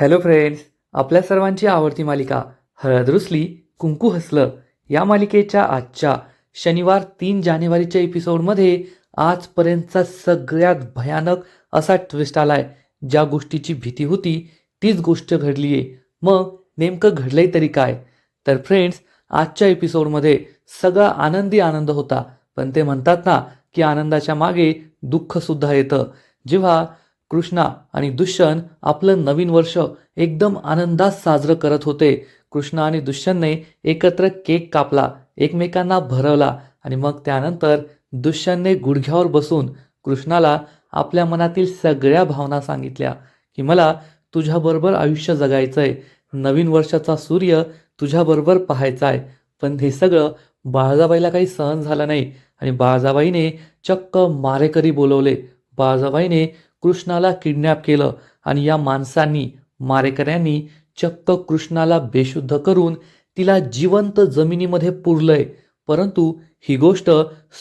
Hello friends आपल्या सर्वांची आवडती मालिका हळद रुसली कुंकू हसलं या मालिकेच्या आजच्या शनिवार तीन जानेवारीच्या एपिसोडमध्ये आजपर्यंतचा सगळ्यात भयानक असा ट्विस्ट आलाय. ज्या गोष्टीची भीती होती तीच गोष्ट घडली आहे मग नेमकं घडलंय तरी काय? तर फ्रेंड्स आजच्या एपिसोडमध्ये सगळा आनंदी आनंद होता. पण ते म्हणतात ना की आनंदाच्या मागे दुःखसुद्धा येतं. जेव्हा कृष्णा आणि दुष्यंत आपलं नवीन वर्ष एकदम आनंदात साजरं करत होते. कृष्णा आणि दुष्यंतने एकत्र केक कापला एकमेकांना भरवला आणि मग त्यानंतर दुष्यंतने गुडघ्यावर बसून कृष्णाला आपल्या मनातील सगळ्या भावना सांगितल्या की मला तुझ्याबरोबर आयुष्य जगायचं आहे नवीन वर्षाचा सूर्य तुझ्याबरोबर पाहायचा आहे पण हे सगळं बाळजाबाईला काही सहन झालं नाही आणि बाळजाबाईने चक्क मारेकरी बोलवले. बाळजाबाईने कृष्णाला किडनॅप केलं आणि या माणसांनी मारेकऱ्यांनी चक्क कृष्णाला बेशुद्ध करून तिला जिवंत जमिनीमध्ये पुरलंय. परंतु ही गोष्ट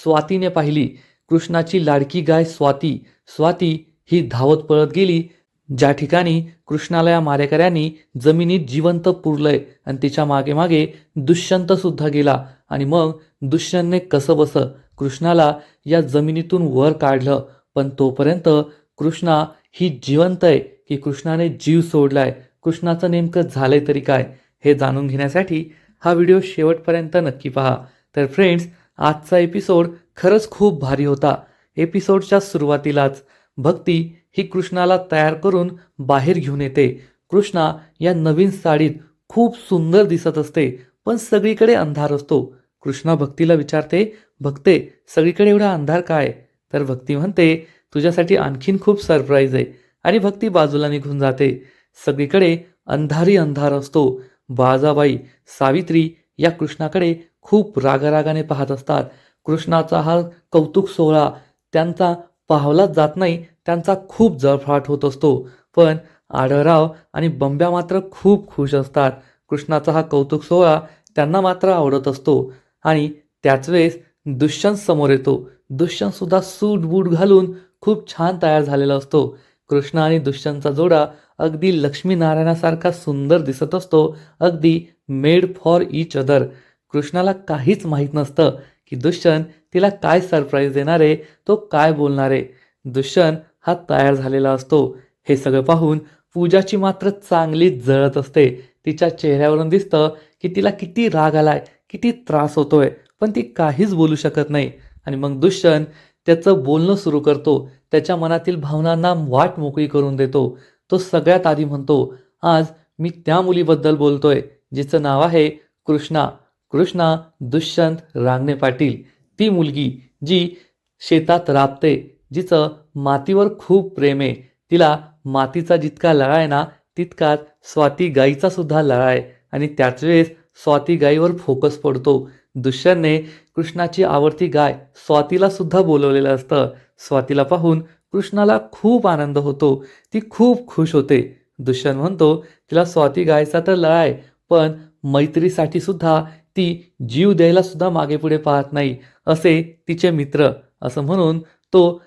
स्वातीने पाहिली. कृष्णाची लाडकी गाय स्वाती स्वाती ही धावत पळत गेली ज्या ठिकाणी कृष्णाला या मारेकऱ्यांनी जमिनीत जिवंत पुरलंय आणि तिच्यामागे मागे दुष्यंत सुद्धा गेला. आणि मग दुष्यंतने कसं बसं कृष्णाला या जमिनीतून वर काढलं पण तोपर्यंत कृष्णा ही जिवंत आहे की कृष्णाने जीव सोडलाय. कृष्णाचं नेमकं झालंय तरी काय हे जाणून घेण्यासाठी हा व्हिडिओ शेवटपर्यंत नक्की पहा. तर फ्रेंड्स आजचा एपिसोड खरंच खूप भारी होता. एपिसोडच्या सुरुवातीलाच भक्ती ही कृष्णाला तयार करून बाहेर घेऊन येते. कृष्णा या नवीन साडीत खूप सुंदर दिसत असते पण सगळीकडे अंधार असतो. कृष्णा भक्तीला विचारते भक्ते सगळीकडे एवढा अंधार काय? तर भक्ती म्हणते तुझ्यासाठी आणखीन खूप सरप्राईज आहे. आणि भक्ती बाजूला निघून जाते. सगळीकडे अंधारी अंधार असतो. बाजाबाई सावित्री या कृष्णाकडे खूप रागारागाने पाहत असतात. कृष्णाचा हा कौतुक सोहळा त्यांचा पाहलाच जात नाही. त्यांचा खूप जळफळाट होत असतो. पण आढळराव आणि बंब्या मात्र खूप खुश असतात. कृष्णाचा हा कौतुक सोहळा त्यांना मात्र आवडत असतो. आणि त्याच वेळेस दुष्यंत समोर येतो. दुष्यंतसुद्धा सूट बूट घालून खूप छान तयार झालेला असतो. कृष्ण आणि दुष्यंतचा जोडा अगदी लक्ष्मीनारायणासारखा सुंदर दिसत असतो. अगदी मेड फॉर इच अदर कृष्णाला काहीच माहीत नसतं की दुष्यंत तिला काय सरप्राईज देणार आहे तो काय बोलणार. आहे दुष्यंत हा तयार झालेला असतो. हे सगळं पाहून पूजाची मात्र चांगलीच जळत असते. तिच्या चेहऱ्यावरून दिसतं की तिला किती राग आलाय किती त्रास होतोय पण ती काहीच बोलू शकत नाही. आणि मग दुष्यंत त्याचं बोलणं सुरू करतो. त्याच्या मनातील भावनांना वाट मोकळी करून देतो. तो सगळ्यात आधी म्हणतो आज मी त्या मुलीबद्दल बोलतोय जिचं नाव आहे कृष्णा. कृष्णा दुष्यंत रांगणे पाटील. ती मुलगी जी शेतात राबते जिचं मातीवर खूप प्रेम आहे. तिला मातीचा जितका लळा आहे ना तितकाच स्वाती गाईचा सुद्धा लळा आहे. आणि त्याच वेळेस स्वाती गाईवर फोकस पडतो. दुष्यंतने कृष्णाची आवडती गाय स्वातीला सुद्धा बोलवलेलं असतं. स्वातीला पाहून कृष्णाला खूप आनंद होतो. ती खूप खुश होते. दुष्यंत म्हणतो तिला स्वाती गायचा तर लळाय आहे पण मैत्रीसाठी सुद्धा ती जीव द्यायला सुद्धा मागेपुढे पाहत नाही. असे तिचे मित्र असं म्हणून तो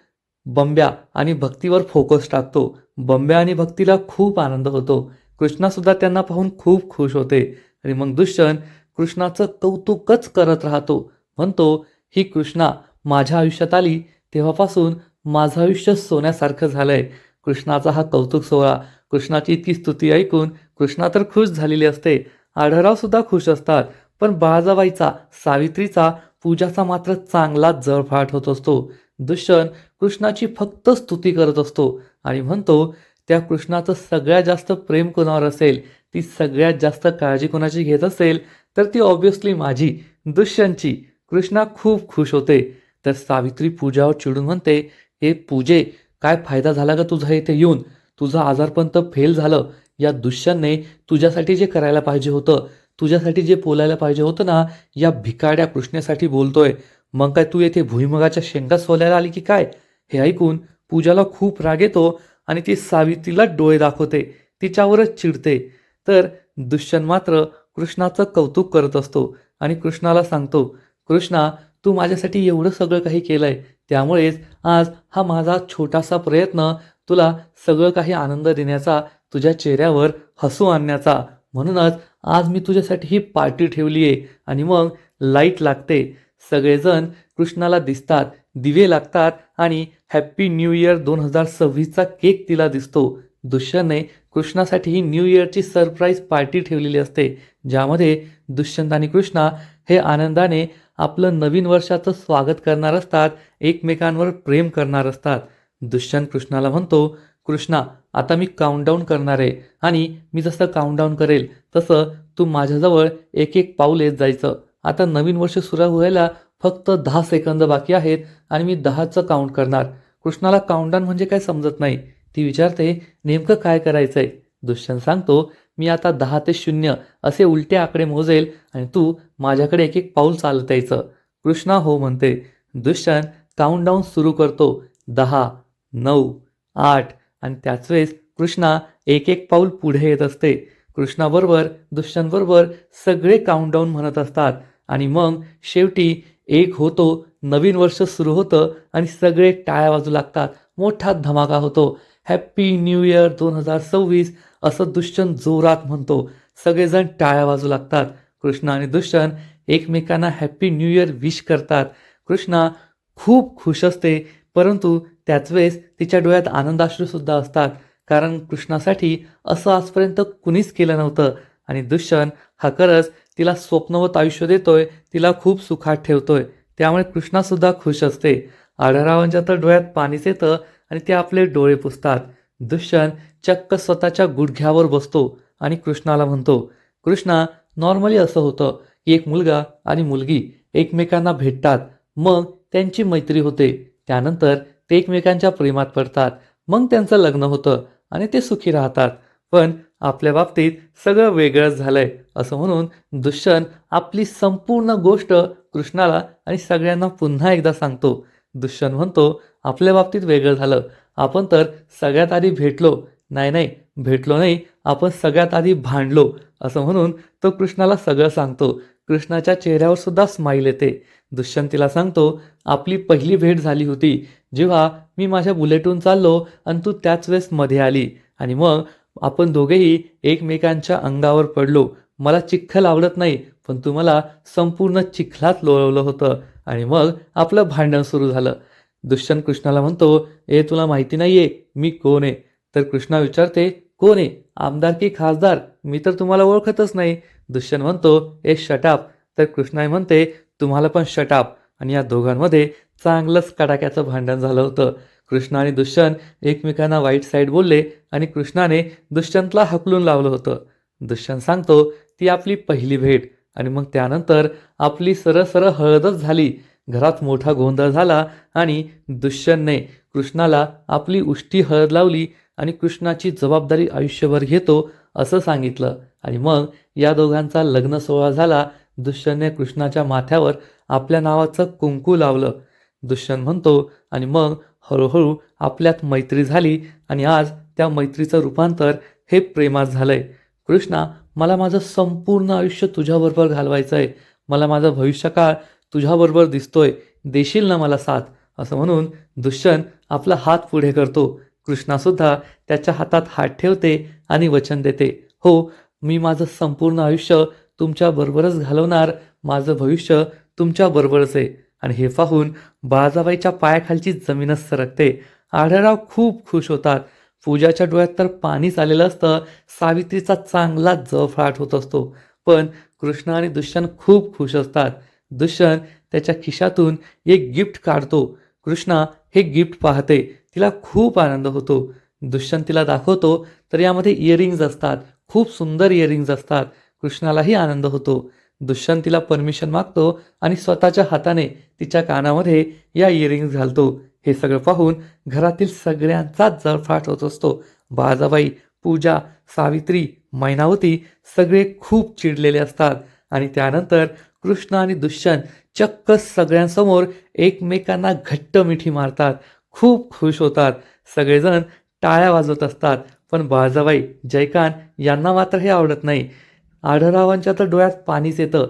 बंब्या आणि भक्तीवर फोकस टाकतो. बंब्या आणि भक्तीला खूप आनंद होतो. कृष्णासुद्धा त्यांना पाहून खूप खुश होते. आणि मग दुष्यंत कृष्णाचं कौतुकच करत राहतो. म्हणतो ही कृष्णा माझ्या आयुष्यात आली तेव्हापासून माझं आयुष्य सोन्यासारखं झालंय. कृष्णाचा हा कौतुक सोहळा कृष्णाची इतकी स्तुती ऐकून कृष्णा तर खुश झालेली असते. आढरावसुद्धा खुश असतात. पण बाळाजाबाईचा सावित्रीचा पूजाचा मात्र चांगलाच जळफाट होत असतो. दुष्यंत कृष्णाची फक्त स्तुती करत असतो आणि म्हणतो त्या कृष्णाचं सगळ्यात जास्त प्रेम कोणावर असेल? ती सगळ्यात जास्त काळजी कोणाची घेत असेल? तर ती ऑब्विसली माझी दुष्यंतची. कृष्णा खूप खुश होते. तर सावित्री पूजावर चिडून म्हणते हे पूजे काय फायदा झाला का तुझा इथे येऊन? तुझं आजारपण तर फेल झालं. या दुष्यंतने तुझ्यासाठी जे करायला पाहिजे होतं तुझ्यासाठी जे बोलायला पाहिजे होतं ना या भिकाड्या कृष्णेसाठी बोलतोय. मग काय तू येथे भुईमगाच्या शेंगा सोलायला आली की काय? हे ऐकून पूजाला खूप राग येतो आणि ती सावित्रीला डोळे दाखवते. तिच्यावरच चिडते. तर दुष्यंत मात्र कृष्णाचं कौतुक करत असतो आणि कृष्णाला सांगतो कृष्णा तू माझ्यासाठी एवढं सगळं काही केलं आहे त्यामुळेच आज हा माझा छोटासा प्रयत्न तुला सगळं काही आनंद देण्याचा तुझ्या चेहऱ्यावर हसू आणण्याचा. म्हणूनच आज मी तुझ्यासाठी ही पार्टी ठेवली आहे आणि मग लाइट लागते. सगळेजण कृष्णाला दिसतात दिवे लागतात आणि हॅप्पी न्यू इयर दोन हजार सव्वीसचा केक तिला दिसतो. दुष्यंतने कृष्णासाठी ही न्यू इयरची सरप्राईज पार्टी ठेवलेली असते ज्यामध्ये दुष्यंत आणि कृष्णा हे आनंदाने आपलं नवीन वर्षाचं स्वागत करणार असतात एकमेकांवर प्रेम करणार असतात. दुष्यंत कृष्णाला म्हणतो कृष्णा आता मी काउंटडाऊन करणार आहे आणि मी जसं काउंटडाऊन करेल तसं तू माझ्याजवळ एक एक पाऊल येत जायचं. आता नवीन वर्ष सुरू व्हायला फक्त दहा सेकंद बाकी आहेत आणि मी दहाचं काउंट करणार. कृष्णाला काउंटडाऊन म्हणजे काय समजत नाही. ती विचारते नेमकं काय करायचं आहे दुष्यंत सांगतो मी आता दहा ते शून्य असे उलटे आकडे मोजेल आणि तू माझ्याकडे एक एक पाऊल चालत यायचं कृष्णा हो म्हणते दुष्यंत काउंटडाऊन सुरू करतो. दहा नऊ आठ. आणि त्याच वेळेस कृष्णा एक एक पाऊल पुढे येत असते. कृष्णाबरोबर दुष्यंतबरोबर सगळे काउंटडाऊन म्हणत असतात. आणि मग शेवटी एक होतो नवीन वर्ष सुरू होतं आणि सगळे टाळ्या वाजू लागतात. मोठा धमाका होतो. हॅप्पी न्यू इयर दोन हजार सव्वीस. असं दुष्यंत जोरात म्हणतो. सगळेजण टाळ्या वाजू लागतात. कृष्णा आणि दुष्यंत एकमेकांना हॅप्पी न्यू इयर विश करतात. कृष्णा खूप खुश असते परंतु त्याच वेळेस तिच्या डोळ्यात आनंदाश्रूसुद्धा असतात. कारण कृष्णासाठी असं आजपर्यंत कुणीच केलं नव्हतं. आणि दुष्यंत हा खरंच तिला स्वप्नवत आयुष्य देतोय तिला खूप सुखात ठेवतोय. त्यामुळे कृष्णासुद्धा खुश असते. आढळरावांच्या तर डोळ्यात पाणीच येतं आणि ते आपले डोळे पुसतात. दुष्यंत चक्क स्वतःच्या गुडघ्यावर बसतो आणि कृष्णाला म्हणतो कृष्णा नॉर्मली असं होतं की एक मुलगा आणि मुलगी एकमेकांना भेटतात मग त्यांची मैत्री होते त्यानंतर ते एकमेकांच्या प्रेमात पडतात मग त्यांचं लग्न होतं आणि ते सुखी राहतात पण आपल्या बाबतीत सगळं वेगळंच झालंय असं म्हणून दुष्यंत आपली संपूर्ण गोष्ट कृष्णाला आणि सगळ्यांना पुन्हा एकदा सांगतो. दुष्यंत म्हणतो आपल्या बाबतीत वेगळं झालं. आपण तर सगळ्यात आधी भेटलो नाही नाही भेटलो नाही आपण सगळ्यात आधी भांडलो असं म्हणून तो कृष्णाला सगळं सांगतो. कृष्णाच्या चेहऱ्यावर सुद्धा स्माईल येते. दुष्यंत तिला सांगतो आपली पहिली भेट झाली होती. जेव्हा मी माझ्या बुलेटून चाललो आणि तू त्याच वेळेस मध्ये आली. आणि मग आपण दोघेही एकमेकांच्या अंगावर पडलो. मला चिखल आवडत नाही पण तू मला संपूर्ण चिखलात लोळवलं होतं. आणि मग आपलं भांडण सुरू झालं. दुष्यंत कृष्णाला म्हणतो ए तुला माहिती नाही आहे मी कोण आहे? तर कृष्णा विचारते कोण? आहे आमदार की खासदार? मी तर तुम्हाला ओळखतच नाही. दुष्यंत म्हणतो ए शटाप तर कृष्णाई म्हणते तुम्हाला पण शटाप आणि या दोघांमध्ये चांगलंच कडाक्याचं भांडण झालं होतं. कृष्णा आणि दुष्यंत एकमेकांना वाईट साईड बोलले आणि कृष्णाने दुष्यंतला हकलून लावलं होतं. दुष्यंत सांगतो ती आपली पहिली भेट. आणि मग त्यानंतर आपली सरळ सरळ हळदच झाली. घरात मोठा गोंधळ झाला आणि दुष्यंतने कृष्णाला आपली उष्टी हळद लावली. आणि कृष्णाची जबाबदारी आयुष्यभर घेतो असं सांगितलं. आणि मग या दोघांचा लग्न सोहळा झाला. दुष्यंतने कृष्णाच्या माथ्यावर आपल्या नावाचं कुंकू लावलं. दुष्यंत म्हणतो आणि मग हळूहळू आपल्यात मैत्री झाली आणि आज त्या मैत्रीचं रूपांतर हे प्रेमात झालंय. कृष्णा मला माझं संपूर्ण आयुष्य तुझ्याबरोबर घालवायचं आहे मला माझं भविष्यकाळ तुझ्याबरोबर दिसतोय. देशील ना मला साथ? असं म्हणून दुष्यंत आपला हात पुढे करतो. कृष्णासुद्धा त्याच्या हातात हात ठेवते आणि वचन देते. हो मी माझं संपूर्ण आयुष्य तुमच्याबरोबरच घालवणार माझं भविष्य तुमच्याबरोबरच आहे. आणि हे पाहून बाळाजाबाईच्या पायाखालची जमीनच सरकते. आढळराव खूप खुश होतात. पूजाच्या डोळ्यात तर पाणीच आलेलं असतं. सावित्रीचा चांगला जफाट होत असतो. पण कृष्ण आणि दुष्यंत खूप खुश असतात. दुष्यंत त्याच्या खिशातून एक गिफ्ट काढतो. कृष्णा हे गिफ्ट पाहते. तिला खूप आनंद होतो. दुष्यंत तिला दाखवतो तर यामध्ये इयरिंग्ज असतात. खूप सुंदर इयरिंग्ज असतात. कृष्णालाही आनंद होतो. दुष्यंत तिला परमिशन मागतो आणि स्वतःच्या हाताने तिच्या कानामध्ये या इयरिंग्ज घालतो. हे सगळं पाहून घरातील सगळ्यांचाच जळफाट होत असतो. बाजाबाई पूजा सावित्री मैनावती सगळे खूप चिडलेले असतात आणि त्यानंतर कृष्ण आणि दुष्यंत चक्क सगळ्यांसमोर एकमेकांना घट्ट मिठी मारतात. खूप खुश होतात. सगळेजण टाळ्या वाजवत असतात. पण बाळजाबाई जयकांत यांना मात्र हे आवडत नाही. आढळरावांच्या तर डोळ्यात पाणीच येतं.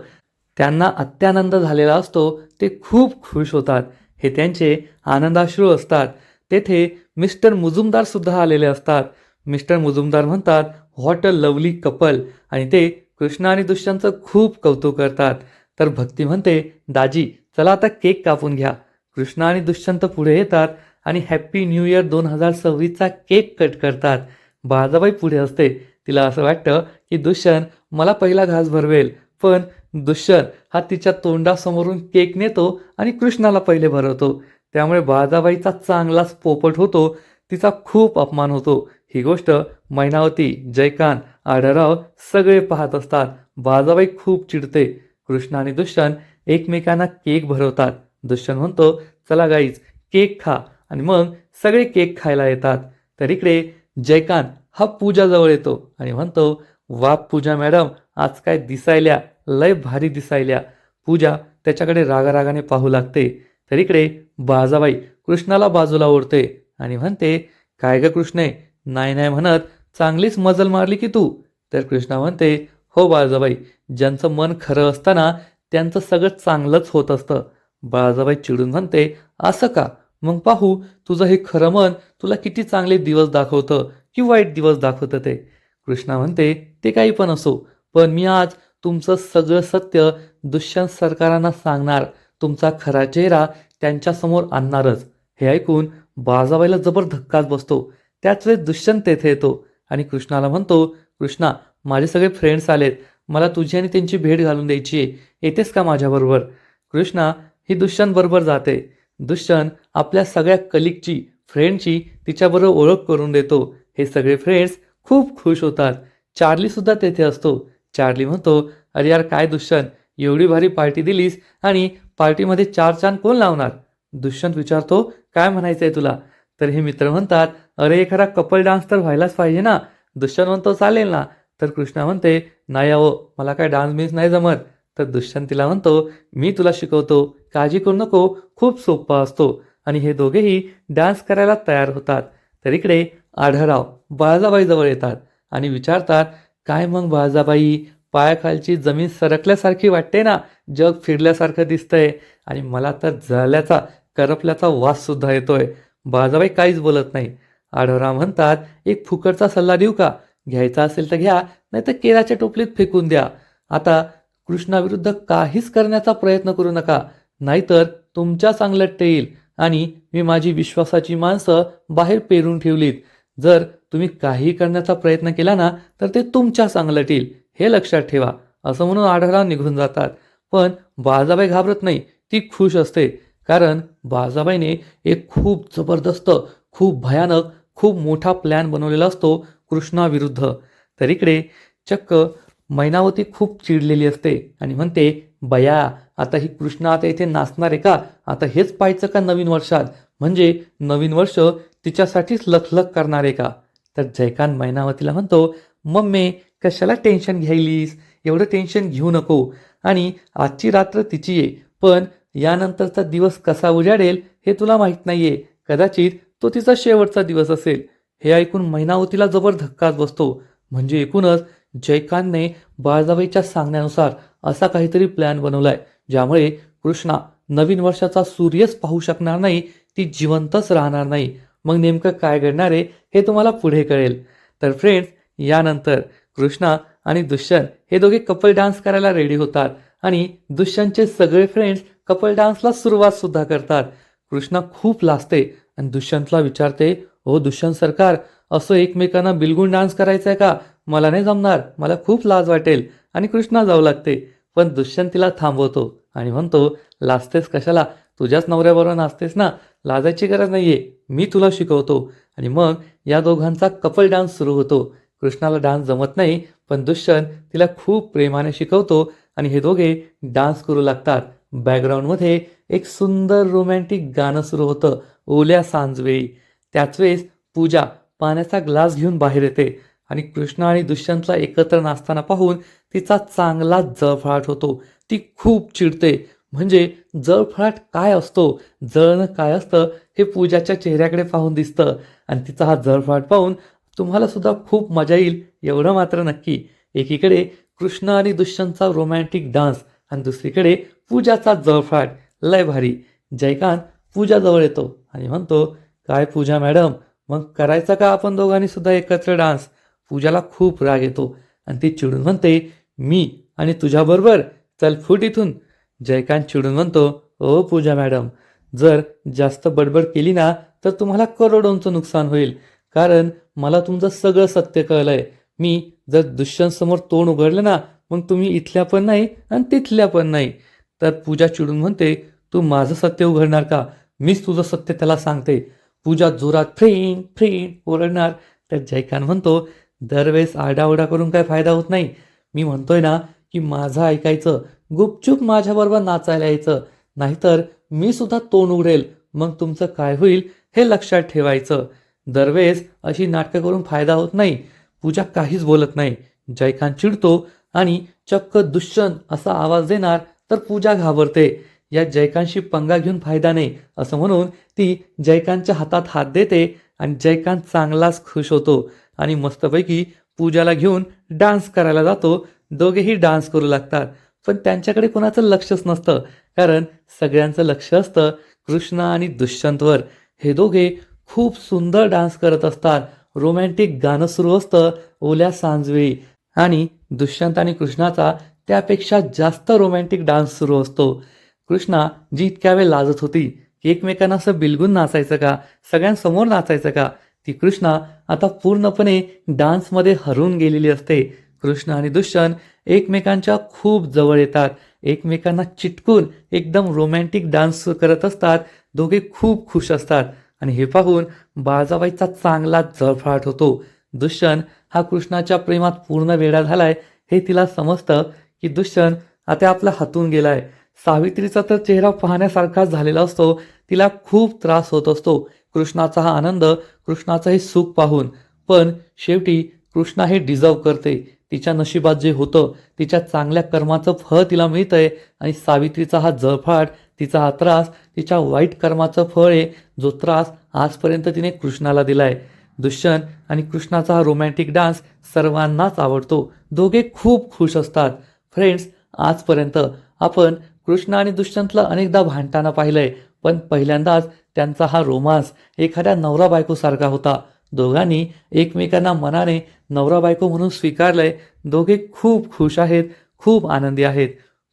त्यांना अत्यानंद झालेला असतो ते खूप खुश होतात. हे त्यांचे आनंदाश्रू असतात. तेथे मिस्टर मुजुमदारसुद्धा आलेले असतात. मिस्टर मुजुमदार म्हणतात व्हॉट अ लवली कपल आणि ते कृष्ण आणि दुष्यांचं खूप कौतुक करतात. तर भक्ती म्हणते दाजी चला आता केक कापून घ्या. कृष्ण आणि दुष्यंत पुढे येतात आणि हॅप्पी न्यू इयर दोन हजार सव्वीसचा केक कट करतात. बाजाबाई पुढे असते. तिला असं वाटतं की दुष्यंत मला पहिला घास भरवेल पण दुष्यंत हा तिच्या तोंडासमोरून केक नेतो आणि कृष्णाला पहिले भरवतो. त्यामुळे बाजाबाईचा चांगलाच पोपट होतो तिचा खूप अपमान होतो. ही गोष्ट मैनावती जयकांत आढळराव सगळे पाहत असतात. बाजाबाई खूप चिडते. कृष्ण आणि दुष्यंत एकमेकांना केक भरवतात. दुष्यंत म्हणतो चला गाईज केक खा. आणि मग सगळे केक खायला येतात. तर इकडे जयकांत हा पूजाजवळ येतो आणि म्हणतो वा पूजा मॅडम आज काय दिसायल्या लय भारी दिसायल्या. पूजा त्याच्याकडे रागारागाने पाहू लागते. तर इकडे बाजाबाई कृष्णाला बाजूला ओढते आणि म्हणते काय ग कृष्णे नाही नाही म्हणत चांगलीच मजल मारली की तू? तर कृष्णा म्हणते हो बाळजाबाई ज्यांचं मन खरं असताना त्यांचं सगळं चांगलंच होत असतं. बाळाजाबाई चिडून म्हणते असं का? मग पाहू तुझं हे खरं मन तुला किती चांगले दिवस दाखवतं की वाईट दिवस दाखवतं ते? कृष्णा म्हणते ते काही पण असो पण मी आज तुमचं सगळं सत्य दुष्यंत सरकारांना सांगणार तुमचा खरा चेहरा त्यांच्यासमोर आणणारच. हे ऐकून बाळाजाबाईला जबर धक्काच बसतो. त्याच वेळेस दुष्यंत तेथे येतो आणि कृष्णाला म्हणतो कृष्णा माझे सगळे फ्रेंड्स आलेत. मला तुझी आणि त्यांची भेट घालून द्यायची आहे. येतेस का माझ्याबरोबर? कृष्णा ही दुष्यंत बरोबर जाते. दुष्यंत आपल्या सगळ्या कलिकची फ्रेंडची तिच्याबरोबर ओळख करून देतो. हे सगळे फ्रेंड्स खूप खुश होतात. चार्ली सुद्धा तेथे असतो. चार्ली म्हणतो अरे यार काय दुष्यंत? एवढी भारी पार्टी दिलीस आणि पार्टीमध्ये चार चांद कोण लावणार? दुष्यंत विचारतो काय म्हणायचं आहे तुला? तर हे मित्र म्हणतात अरे एखादा कपल डान्स तर व्हायलाच पाहिजे ना? दुष्यंत म्हणतो चालेल ना. तर कृष्णा म्हणते नाही अहो मला काय डान्स बिन्स नाही जमत. तर दुष्यंत तिला म्हणतो मी तुला शिकवतो काळजी करू नको खूप सोपा असतो. आणि हे दोघेही डान्स करायला तयार होतात. तर इकडे आढळराव बाळाजाबाई जवळ येतात आणि विचारतात काय मग बाळाजाबाई पायाखालची जमीन सरकल्यासारखी वाटते ना? जग फिरल्यासारखं दिसतंय. आणि मला तर जळल्याचा करपल्याचा वास सुद्धा येतोय. बाळजाबाई काहीच बोलत नाही. आढळराव म्हणतात एक फुकटचा सल्ला देऊ का? घ्यायचा असेल तर घ्या नाही तर केराच्या टोपलीत फेकून द्या. आता कृष्णाविरुद्ध काहीच करण्याचा प्रयत्न करू नका. नाहीतर तुमच्या चांगलं येईल आणि मी माझी विश्वासाची माणसं बाहेर पेरून ठेवलीत. जर तुम्ही काही करण्याचा प्रयत्न केला ना तर ते तुमच्या चांगलं येईल. हे लक्षात ठेवा. असं म्हणून आढळा निघून जातात. पण बाळजाबाई घाबरत नाही. ती खुश असते. कारण बाळजाबाईने एक खूप जबरदस्त खूप भयानक खूप मोठा प्लॅन बनवलेला असतो कृष्णाविरुद्ध. तर इकडे चक्क मैनावती खूप चिडलेली असते आणि म्हणते बया आता ही कृष्ण आता इथे नाचणार आहे का? आता हेच पाहायचं का नवीन वर्षात? म्हणजे नवीन वर्ष तिच्यासाठीच लखलख करणार आहे का? तर जयकांत मैनावतीला म्हणतो मम्मी कशाला टेन्शन घ्यायलीस? एवढं टेन्शन घेऊ नको. आणि आजची रात्र तिची आहे पण यानंतरचा दिवस कसा उजाडेल हे तुला माहीत नाहीये. कदाचित तो तिचा शेवटचा दिवस असेल. हे ऐकून मैनावतीला जबर धक्काच बसतो. म्हणजे एकूणच जयकांतने बाळजाबाईच्या सांगण्यानुसार असा काहीतरी प्लॅन बनवलाय ज्यामुळे कृष्णा नवीन वर्षाचा सूर्यच पाहू शकणार नाही ती जिवंतच राहणार नाही. मग नेमकं काय घडणार आहे हे तुम्हाला पुढे कळेल. तर फ्रेंड्स यानंतर कृष्णा आणि दुष्यंत हे दोघे कपल डान्स करायला रेडी होतात आणि दुष्यंतचे सगळे फ्रेंड्स कपल डान्सला सुरुवात सुद्धा करतात. कृष्णा खूप लाजते आणि दुष्यंतला विचारते हो दुष्यंत सरकार असं एकमेकांना बिलगुण डान्स करायचा आहे का? मला नाही जमणार मला खूप लाज वाटेल आणि कृष्णा जाऊ लागते. पण दुष्यंत तिला थांबवतो आणि म्हणतो लाजतेस कशाला? तुझ्याच नवऱ्याबरोबर नाचतेस ना? लाजायची गरज नाहीये. मी तुला शिकवतो. आणि मग या दोघांचा कपल डान्स सुरू होतो. कृष्णाला डान्स जमत नाही पण दुष्यंत तिला खूप प्रेमाने शिकवतो आणि हे दोघे डान्स करू लागतात. बॅकग्राऊंडमध्ये एक सुंदर रोमॅन्टिक गाणं सुरू होतं ओल्या सांजवेळी. त्याच वेळेस पूजा पाण्याचा ग्लास घेऊन बाहेर येते. आणि कृष्ण आणि दुष्यंतला एकत्र नाचताना पाहून तिचा चांगला जळफळाट होतो. ती खूप चिडते. म्हणजे जळफळाट काय असतो? जळणं काय असतं? हे पूजाच्या चेहऱ्याकडे पाहून दिसतं. आणि तिचा हा जळफळाट पाहून तुम्हाला सुद्धा खूप मजा येईल. एवढं मात्र नक्की. एकीकडे कृष्ण आणि दुष्यंतचा रोमॅन्टिक डान्स आणि दुसरीकडे पूजाचा जळफळाट. लय भारी. जयकांत पूजाजवळ येतो आणि म्हणतो काय पूजा मॅडम? मग करायचा का आपण दोघांनी सुद्धा एकत्र डान्स पूजाला खूप राग येतो. आणि ती चिडून म्हणते मी आणि तुझ्याबरोबर चल फूट इथून. जयकांत चिडून म्हणतो ओ पूजा मॅडम जर जास्त बडबड केली ना तर तुम्हाला करोडोंचं नुकसान होईल. कारण मला तुमचं सगळं सत्य कळलंय. मी जर दुष्यंत समोर तोंड उघडलं ना मग तुम्ही इथल्या पण नाही आणि तिथल्या पण नाही. तर पूजा चिडून म्हणते तू माझं सत्य उघडणार का? मीच तुझं सत्य त्याला सांगते. पूजा जोरात फ्रेंड फ्रेंड ओरडणार. तर जयकांत म्हणतो दरवेळेस आरडाओरडा करून काय फायदा होत नाही. मी म्हणतोय ना की माझं ऐकायचं गुपचूप माझ्याबरोबर नाचायला यायचं नाहीतर मी सुद्धा तोंड उघडेल. मग तुमचं काय होईल हे लक्षात ठेवायचं. दरवेळेस अशी नाटकं करून फायदा होत नाही. पूजा काहीच बोलत नाही. जयकांत चिडतो आणि चक्क दुष्यंत असा आवाज देणार तर पूजा घाबरते. या जयकांतशी पंगा घेऊन फायदा नाही असं म्हणून ती जयकांतच्या हातात हात देते आणि जयकांत चांगलाच खुश होतो. आणि मस्तपैकी पूजाला घेऊन डान्स करायला जातो. दोघेही डान्स करू लागतात. पण त्यांच्याकडे कोणाचं लक्षच नसतं. कारण सगळ्यांचं लक्ष असतं कृष्ण आणि दुष्यंतवर. हे दोघे खूप सुंदर डान्स करत असतात. रोमॅन्टिक गाणं सुरू असतं ओल्या सांजवेळी. आणि दुष्यंत आणि कृष्णाचा त्यापेक्षा जास्त रोमॅन्टिक डान्स सुरू असतो. कृष्णा जी इतक्या वेळ लाजत होती की एकमेकांना असं बिलगून नाचायचं का? सगळ्यांसमोर नाचायचं का? ती कृष्णा आता पूर्णपणे डान्समध्ये हरवून गेलेली असते. कृष्ण आणि दुष्यंत एकमेकांच्या खूप जवळ येतात. एकमेकांना चिटकून एकदम रोमॅन्टिक डान्स करत असतात. दोघे खूप खुश असतात. आणि हे पाहून बाळजाबाईचा चांगला जळफळाट होतो. दुष्यंत हा कृष्णाच्या प्रेमात पूर्ण वेडा झालाय. हे तिला समजतं की दुष्यंत आता आपला हातून गेलाय. सावित्रीचा तर चेहरा पाहण्यासारखाच झालेला असतो. तिला खूप त्रास होत असतो. कृष्णाचा हा आनंद कृष्णाचं हे सुख पाहून. पण शेवटी कृष्णा हे डिझर्व करते. तिच्या नशिबात जे होतं तिच्या चांगल्या कर्माचं फळ तिला मिळतंय आणि सावित्रीचा हा जळफाट तिचा हा त्रास तिच्या वाईट कर्माचं फळ आहे जो त्रास आजपर्यंत तिने कृष्णाला दिलाय. दुष्यंत आणि कृष्णाचा हा रोमॅन्टिक डान्स सर्वांनाच आवडतो. दोघे खूप खुश असतात. फ्रेंड्स आजपर्यंत आपण कृष्ण आणि दुष्यंतला अनेकदा भांडताना पाहिलंय. पण पहिल्यांदाच त्यांचा हा रोमांस एखाद्या नवरा बायकोसारखा होता. दोघांनी एकमेकांना मनाने नवरा बायको म्हणून स्वीकारलंय. दोघे खूप खुश आहेत खूप आनंदी आहेत.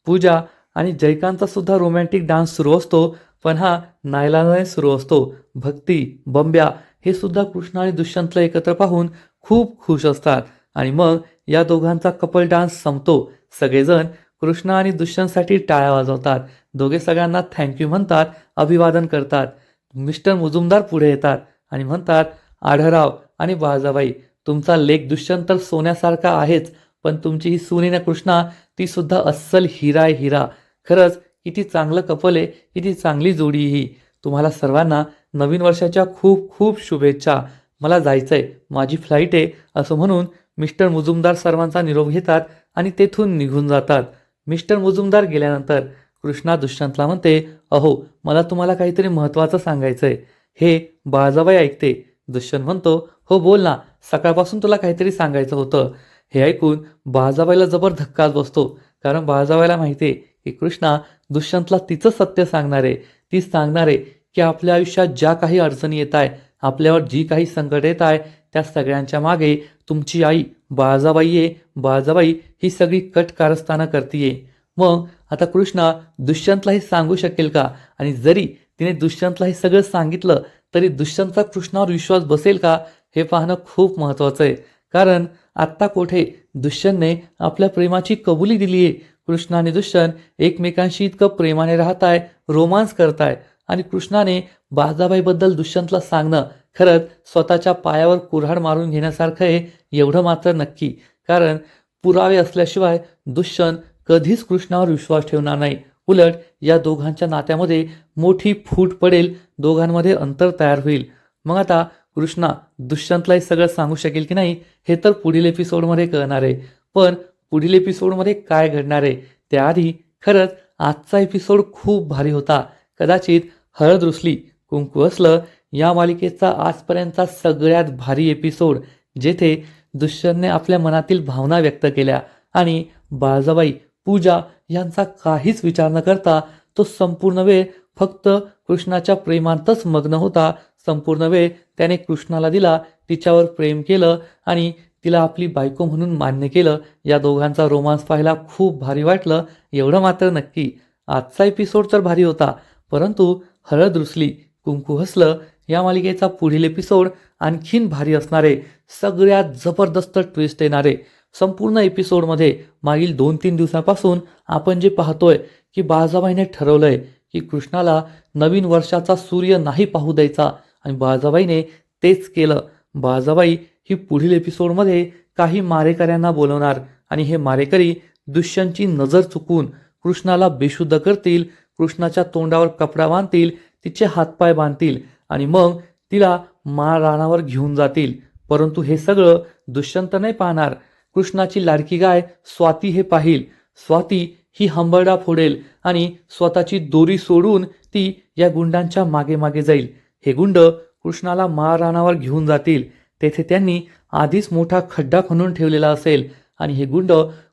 पूजा आणि जयकांतचा सुद्धा रोमॅन्टिक डान्स सुरू असतो पण हा नायलाने सुरू असतो. भक्ती बंब्या हे सुद्धा कृष्ण आणि दुष्यंतला एकत्र पाहून खूप खुश असतात. आणि मग या दोघांचा कपल डान्स संपतो. सगळेजण कृष्ण आणि दुष्यंतसाठी टाळ्या वाजवतात. दोघे सगळ्यांना थँक्यू म्हणतात अभिवादन करतात. मिस्टर मुजुमदार पुढे येतात आणि म्हणतात आढराव आणि बाळजाबाई तुमचा लेख दुष्यंत तर सोन्यासारखा आहेच पण तुमची ही सुनीना कृष्णा ती सुद्धा अस्सल हिरा आहे हिरा. खरंच किती चांगलं कपल आहे किती चांगली जोडी ही. तुम्हाला सर्वांना नवीन वर्षाच्या खूप खूप शुभेच्छा. मला जायचं आहे माझी फ्लाईट आहे असं म्हणून मिस्टर मुजुमदार सर्वांचा निरोप घेतात आणि तेथून निघून जातात. मिस्टर मुजुमदार गेल्यानंतर कृष्णा दुष्यंतला म्हणते अहो मला तुम्हाला काहीतरी महत्त्वाचं सांगायचंय. हे बाळजाबाई ऐकते दुष्यंत म्हणतो. हो बोल ना सकाळपासून तुला काहीतरी सांगायचं होतं. हे ऐकून बाळजाबाईला जबर धक्काच बसतो. कारण बाळजाबाईला माहिती आहे की कृष्णा दुष्यंतला तिचं सत्य सांगणार आहे ती सांगणार आहे की आपल्या आयुष्यात ज्या काही अडचणी येत आहे आपल्यावर जी काही संकट येत आहे त्या सगळ्यांच्या मागे तुमची आई बाळजाबाई आहे बाळजाबाई ही सगळी कट कारस्थानं करतीये. मग आता कृष्णा दुष्यंतला हे सांगू शकेल का? आणि जरी तिने दुष्यंतला हे सगळं सांगितलं तरी दुष्यंतचा कृष्णावर विश्वास बसेल का? हे पाहणं खूप महत्त्वाचं आहे. कारण आत्ता कोठे दुष्यंतने आपल्या प्रेमाची कबुली दिली आहे. कृष्णा आणि दुष्यंत एकमेकांशी इतकं प्रेमाने राहत आहे रोमांस करताय. आणि कृष्णाने बाजाबाईबद्दल दुष्यंतला सांगणं खरंच स्वतःच्या पायावर कुऱ्हाड मारून घेण्यासारखं आहे एवढं मात्र नक्की. कारण पुरावे असल्याशिवाय दुष्यंत कधीच कृष्णावर विश्वास ठेवणार नाही. उलट या दोघांच्या नात्यामध्ये मोठी फूट पडेल दोघांमध्ये अंतर तयार होईल. मग आता कृष्णा दुष्यंतलाही सगळं सांगू शकेल की नाही हे तर पुढील एपिसोडमध्ये कळणार आहे. पण पुढील एपिसोडमध्ये काय घडणार आहे? त्याआधी खरंच आजचा एपिसोड खूप भारी होता. कदाचित हळद रुसली कुंकू असलं या मालिकेचा आजपर्यंतचा सगळ्यात भारी एपिसोड जेथे दुष्यंतने आपल्या मनातील भावना व्यक्त केल्या आणि बाळजाबाई पूजा यांचा काहीच विचार न करता तो संपूर्ण वेळ फक्त कृष्णाच्या प्रेमातच मग्न होता. संपूर्ण वेळ त्याने कृष्णाला दिला तिच्यावर प्रेम केलं आणि तिला आपली बायको म्हणून मान्य केलं. या दोघांचा रोमांस पाहायला खूप भारी वाटलं. एवढं मात्र नक्की. आजचा एपिसोड तर भारी होता परंतु हळद रुसली कुंकू हसलं या मालिकेचा पुढील एपिसोड आणखीन भारी असणारे सगळ्यात जबरदस्त ट्विस्ट येणारे संपूर्ण एपिसोडमध्ये मागील दोन तीन दिवसापासून आपण जे पाहतोय की बाळजाबाईने ठरवलंय की कृष्णाला नवीन वर्षाचा सूर्य नाही पाहू द्यायचा आणि बाळजाबाईने तेच केलं. बाळजाबाई ही पुढील एपिसोडमध्ये काही मारेकऱ्यांना बोलवणार आणि हे मारेकरी दुष्यंतची नजर चुकून कृष्णाला बेशुद्ध करतील कृष्णाच्या तोंडावर कपडा बांधतील तिचे हातपाय बांधतील. आणि मग तिला मा रानावर घेऊन जातील. परंतु हे सगळं दुष्यंत नाही पाहणार. कृष्णाची लाडकी गाय स्वाती हे पाहिल. स्वाती ही हंबरडा फोडेल आणि स्वतःची दोरी सोडून ती या गुंडांच्या मागे मागे जाईल. हे गुंड कृष्णाला मा रानावर घेऊन जातील. तेथे त्यांनी आधीच मोठा खड्डा खणून ठेवलेला असेल आणि हे गुंड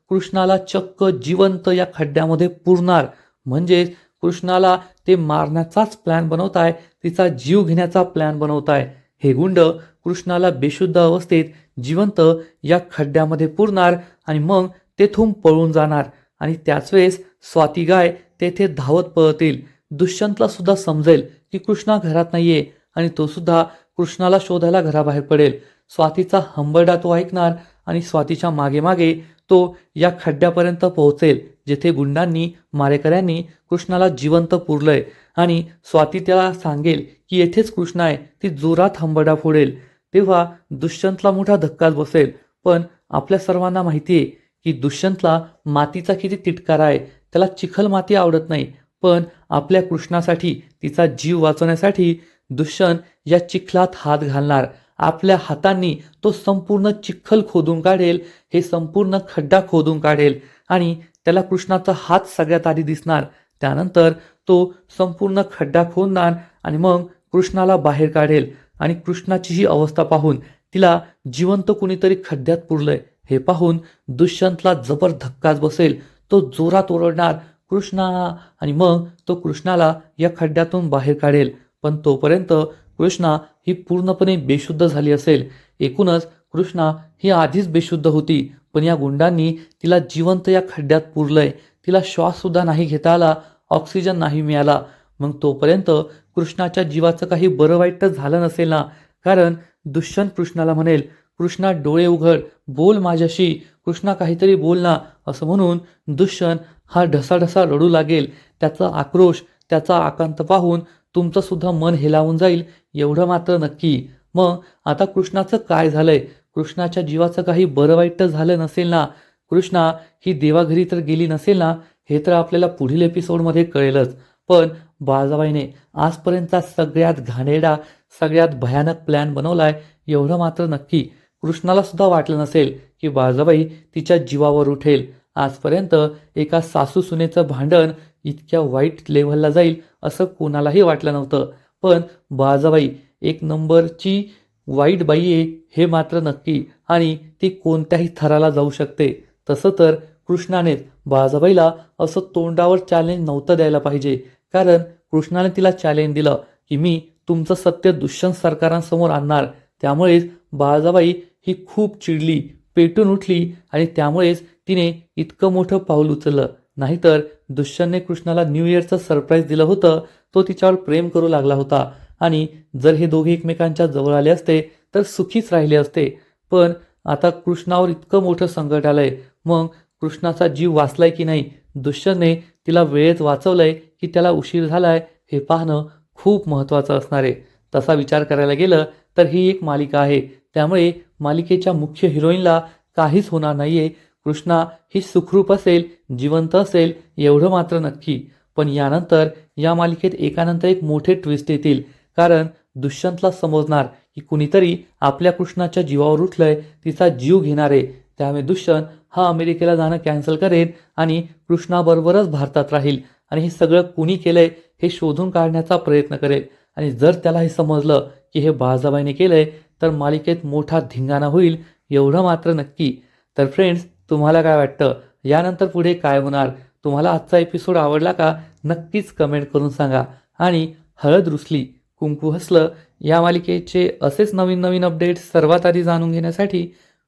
कृष्णाला चक्क जिवंत या खड्ड्यामध्ये पुरणार. म्हणजेच कृष्णाला ते मारण्याचाच प्लॅन बनवताय तिचा जीव घेण्याचा प्लॅन बनवताय हे गुंड कृष्णाला बेशुद्ध अवस्थेत जिवंत या खड्ड्यामध्ये पुरणार आणि मग तेथून पळून जाणार. आणि त्याच वेळेस स्वाती गाय तेथे धावत पळतील. दुष्यंतला सुद्धा समजेल की कृष्णा घरात नाहीये आणि तो सुद्धा कृष्णाला शोधायला घराबाहेर पडेल. स्वातीचा हंबरडा तो ऐकणार आणि स्वातीच्या मागे मागे तो या खड्ड्यापर्यंत पोहोचेल जेथे गुंडांनी मारेकऱ्यांनी कृष्णाला जिवंत पुरलंय. आणि स्वाती त्याला सांगेल की येथेच कृष्ण आहे ती जोरात हंबडा फोडेल. तेव्हा दुष्यंतला मोठा धक्काच बसेल. पण आपल्या सर्वांना माहिती आहे की दुष्यंतला मातीचा किती तिटकारा आहे त्याला चिखल माती आवडत नाही. पण आपल्या कृष्णासाठी तिचा जीव वाचवण्यासाठी दुष्यंत या चिखलात हात घालणार. आपल्या हातांनी तो संपूर्ण चिखल खोदून काढेल हे संपूर्ण खड्डा खोदून काढेल. आणि त्याला कृष्णाचा हात सगळ्यात आधी दिसणार. त्यानंतर तो संपूर्ण खड्डा खोदणार आणि मग कृष्णाला बाहेर काढेल. आणि कृष्णाची ही अवस्था पाहून तिला जिवंत कुणीतरी खड्ड्यात पुरलंय. हे पाहून दुष्यंतला जबर धक्काच बसेल. तो जोरात ओरडणार कृष्णा! आणि मग तो कृष्णाला या खड्ड्यातून बाहेर काढेल. पण तोपर्यंत कृष्णा ही पूर्णपणे बेशुद्ध झाली असेल. एकूणच कृष्णा ही आधीच बेशुद्ध होती पण या गुंडांनी तिला जिवंत या खड्ड्यात पुरलंय. तिला श्वास सुद्धा नाही घेता आला. ऑक्सिजन नाही मिळाला. मग तोपर्यंत कृष्णाच्या जीवाचं काही बरं वाईट झालं नसेल ना? कारण दुष्यंत कृष्णाला म्हणेल कृष्णा डोळे उघड बोल माझ्याशी. कृष्णा काहीतरी बोल ना. असं म्हणून दुष्यंत हा ढसाढसा रडू लागेल. त्याचा आक्रोश त्याचा आकांत पाहून तुमचंसुद्धा मन हेलावून जाईल एवढं मात्र नक्की. मग आता कृष्णाचं काय झालंय? कृष्णाच्या जीवाचं काही बरं वाईट तर झालं नसेल ना? कृष्णा ही देवाघरी तर गेली नसेल ना? हे तर आपल्याला पुढील एपिसोडमध्ये कळेलच. पण बाळजाबाईने आजपर्यंतचा सगळ्यात घाणेरडा सगळ्यात भयानक प्लॅन बनवलाय एवढं मात्र नक्की कृष्णाला सुद्धा वाटलं नसेल की बाळजाबाई तिच्या जीवावर उठेल. आजपर्यंत एका सासू सुनेचं भांडण इतक्या वाईट लेव्हलला जाईल असं कोणालाही वाटलं नव्हतं. पण बाळजाबाई एक नंबरची वाईट बाई आहे हे मात्र नक्की आणि ती कोणत्याही थराला जाऊ शकते. तसं तर कृष्णानेच बाळाजाबाईला असं तोंडावर चॅलेंज नव्हतं द्यायला पाहिजे. कारण कृष्णाने तिला चॅलेंज दिलं की मी तुमचं सत्य दुष्यंत सरकारांसमोर आणणार. त्यामुळेच बाळाजाबाई ही खूप चिडली पेटून उठली आणि त्यामुळेच तिने इतकं मोठं पाऊल उचललं. नाहीतर दुष्यंतने कृष्णाला न्यू इयरचं सरप्राईज दिलं होतं तो तिच्यावर प्रेम करू लागला होता. आणि जर हे दोघे एकमेकांच्या जवळ आले असते तर सुखीच राहिले असते. पण आता कृष्णावर इतकं मोठं संकट आलंय. मग कृष्णाचा जीव वाचलाय की नाही? दुष्यंतने तिला वेळेत वाचवलंय की त्याला उशीर झालाय हे पाहणं खूप महत्त्वाचं असणार आहे. तसा विचार करायला गेलं तर ही एक मालिका आहे. त्यामुळे मालिकेच्या मुख्य हिरोईनला काहीच होणार नाही आहे कृष्णा ही सुखरूप असेल जिवंत असेल एवढं मात्र नक्की. पण यानंतर या मालिकेत एकानंतर एक मोठे ट्विस्ट येतील. कारण दुष्यंतला समजणार की कुणीतरी आपल्या कृष्णाच्या जीवावर उठलंय तिचा जीव घेणार आहे. त्यामुळे दुष्यंत हा अमेरिकेला जाणं कॅन्सल करेल आणि कृष्णाबरोबरच भारतात राहील. आणि हे सगळं कुणी केलंय हे शोधून काढण्याचा प्रयत्न करेल. आणि जर त्याला हे समजलं की हे बाळजाबाईने केलंय तर मालिकेत मोठा धिंगाणा होईल एवढं मात्र नक्की. तर फ्रेंड्स तुम्हाला काय वाटतं? यानंतर पुढे काय होणार? तुम्हाला आजचा एपिसोड आवडला का? नक्कीच कमेंट करून सांगा. आणि हळद रुसली कुंकू हसलं या मालिकेचे असेच नवीन नवीन अपडेट्स सर्वात आधी जाणून घेण्यासाठी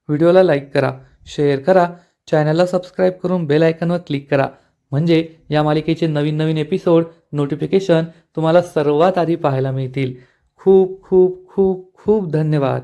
व्हिडिओला लाईक करा शेअर करा चॅनलला सबस्क्राईब करून बेल आयकॉनवर क्लिक करा. म्हणजे या मालिकेचे नवीन नवीन एपिसोड नोटिफिकेशन तुम्हाला सर्वात आधी पाहायला मिळतील. खूप खूप खूप खूप धन्यवाद.